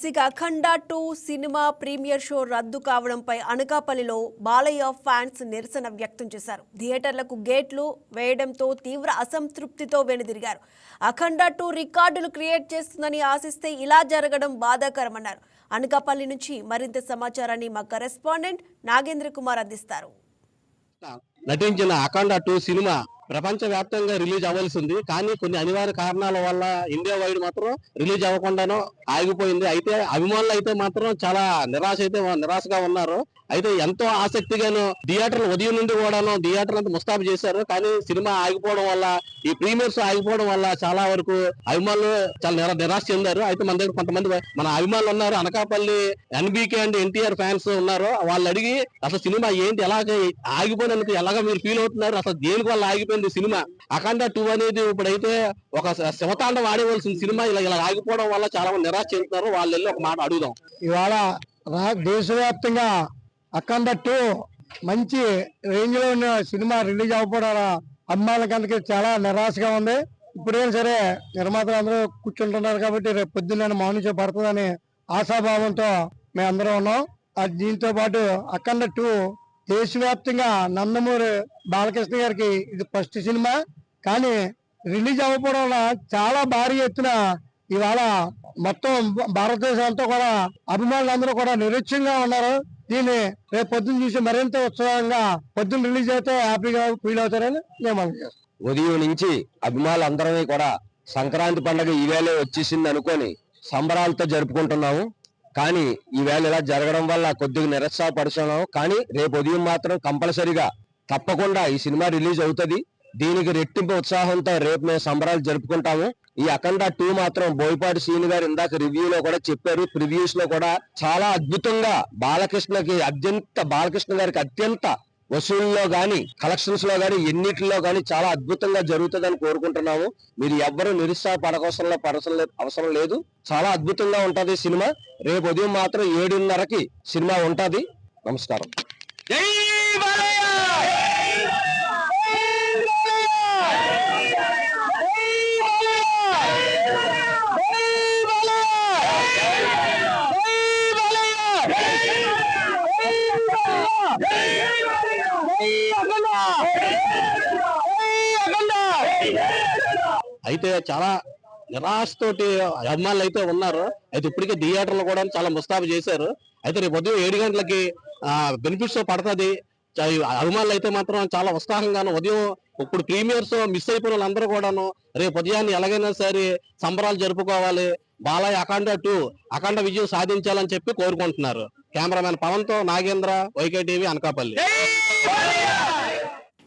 Yes ఇక Akhanda two cinema premiere show రద్దు కావడంపై అనకాపల్లిలో బాలయ్య ఫ్యాన్స్ నిరసన వ్యక్తం చేశారు. థియేటర్లకు గేట్లు వేయడంతో తీవ్ర అసంతృప్తితో వెనుదిరిగారు. అఖండ టూ రికార్డులు క్రియేట్ చేస్తుందని ఆశిస్తే ఇలా జరగడం బాధాకరమన్నారు. అనకాపల్లి నుంచి మరింత సమాచారాన్ని మా కరెస్పాండెంట్ నాగేంద్ర కుమార్ అందిస్తారు. నటించిన అఖండ టూ సినిమా ప్రపంచ వ్యాప్తంగా రిలీజ్ అవ్వాల్సి ఉంది కానీ కొన్ని అనివార్య కారణాల వల్ల ఇండియా వైడ్ మాత్రం రిలీజ్ అవ్వకుండానో ఆగిపోయింది. అయితే అభిమానులు అయితే మాత్రం చాలా నిరాశ అయితే నిరాశగా ఉన్నారు. అయితే ఎంతో ఆసక్తిగాను థియేటర్లు ఉదయం నుండి కూడాను థియేటర్లు అంతా ముస్తాబు చేశారు. కానీ సినిమా ఆగిపోవడం వల్ల ఈ ప్రీమియర్స్ ఆగిపోవడం వల్ల చాలా వరకు అభిమానులు చాలా నిరా- నిరాశ చెందారు. అయితే మన దగ్గర కొంతమంది మన అభిమానులు ఉన్నారు. Anakapalli NBK and NTR fans ఉన్నారు. వాళ్ళు అడిగి అసలు సినిమా ఏంటి? ఎలా ఆగిపోయినందుకు ఎలాగ మీరు ఫీల్ అవుతున్నారు. అసలు దేనికి వల్ల ఆగిపోయింది సినిమా? అఖండ టూ అనేది ఇప్పుడైతే ఒక శివతాండ శివతాండం సినిమా. ఇలా ఇలా ఆగిపోవడం వల్ల చాలా మంది నిరాశ చెందుతున్నారు. వాళ్ళు వెళ్ళి ఒక మాట అడుగుదాం. ఇవాళ దేశవ్యాప్తంగా అఖండ టూ మంచి రేంజ్లో ఉన్న సినిమా రిలీజ్ అవ్వడం అమ్మాయిలకి అందుకే చాలా నిరాశగా ఉంది. ఇప్పుడైనా సరే నిర్మాతలు అందరూ కూర్చుంటున్నారు కాబట్టి రేపు పొద్దున్న మౌనించ పడుతుందని ఆశాభావంతో మేమందరం ఉన్నాం. అది దీంతో పాటు అఖండ టూ దేశవ్యాప్తంగా నందమూరి బాలకృష్ణ గారికి ఇది ఫస్ట్ సినిమా. కానీ రిలీజ్ అవ్వకపోవడం వల్ల చాలా భారీ ఎత్తున ఇవాళ మొత్తం భ- భారతదేశం అంతా కూడా అభిమానులందరూ కూడా నిరుత్యంగా ఉన్నారు. దీన్ని రేపు పొద్దున్న చూసి మరింత ఉత్సాహంగా పొద్దున్న రిలీజ్ అయితే హ్యాపీగా ఫీల్ అవుతారని మేము ఉదయం నుంచి అభిమానులు అందరమే కూడా సంక్రాంతి పండుగ ఈవేళ వచ్చేసింది అనుకొని సంబరాలతో జరుపుకుంటున్నాము. కానీ ఈవేళ ఇలా జరగడం వల్ల కొద్దిగా నిరుత్సాహపడుతున్నాము కానీ రేపు ఉదయం మాత్రం కంపల్సరిగా తప్పకుండా ఈ సినిమా రిలీజ్ అవుతుంది. దీనికి రెట్టింపు ఉత్సాహంతో రేపు మేము సంబరాలు జరుపుకుంటాము. ఈ అఖండ టూ మాత్రం బోయపాటి సీని గారు ఇందాక రివ్యూలో కూడా చెప్పారు. ప్రివ్యూస్లో కూడా చాలా అద్భుతంగా బాలకృష్ణకి అత్యంత బాలకృష్ణ గారికి అత్యంత వసూల్లో గాని కలెక్షన్స్లో గాని ఎన్నిటిలో గాని చాలా అద్భుతంగా జరుగుతుందని కోరుకుంటున్నాము. మీరు ఎవ్వరూ నిరుత్సాహపడకోసంలో పడసం అవసరం లేదు. చాలా అద్భుతంగా ఉంటది సినిమా. రేపు ఉదయం మాత్రం ఏడున్నరకి సినిమా ఉంటది. నమస్కారం. అయితే చాలా నిరాశతోటి అభిమానులు అయితే ఉన్నారు. అయితే ఇప్పటికే థియేటర్లు కూడా చాలా ముస్తాబు చేశారు. అయితే రేపు ఉదయం ఏడు గంటలకి బెనిఫిట్స్ పడుతుంది. అభిమానులు అయితే మాత్రం చాలా ఉత్సాహంగాను ఉదయం ఇప్పుడు ప్రీమియర్స్ మిస్ అయిపోయిన వాళ్ళందరూ కూడాను రేపు ఉదయాన్ని ఎలాగైనా సరే సంబరాలు జరుపుకోవాలి. బాలయ్య అఖండ టూ అఖండ విజయం సాధించాలని చెప్పి కోరుకుంటున్నారు. కెమెరామెన్ పవన్తో నాగేంద్ర వైకే టీవీ అనకాపల్లి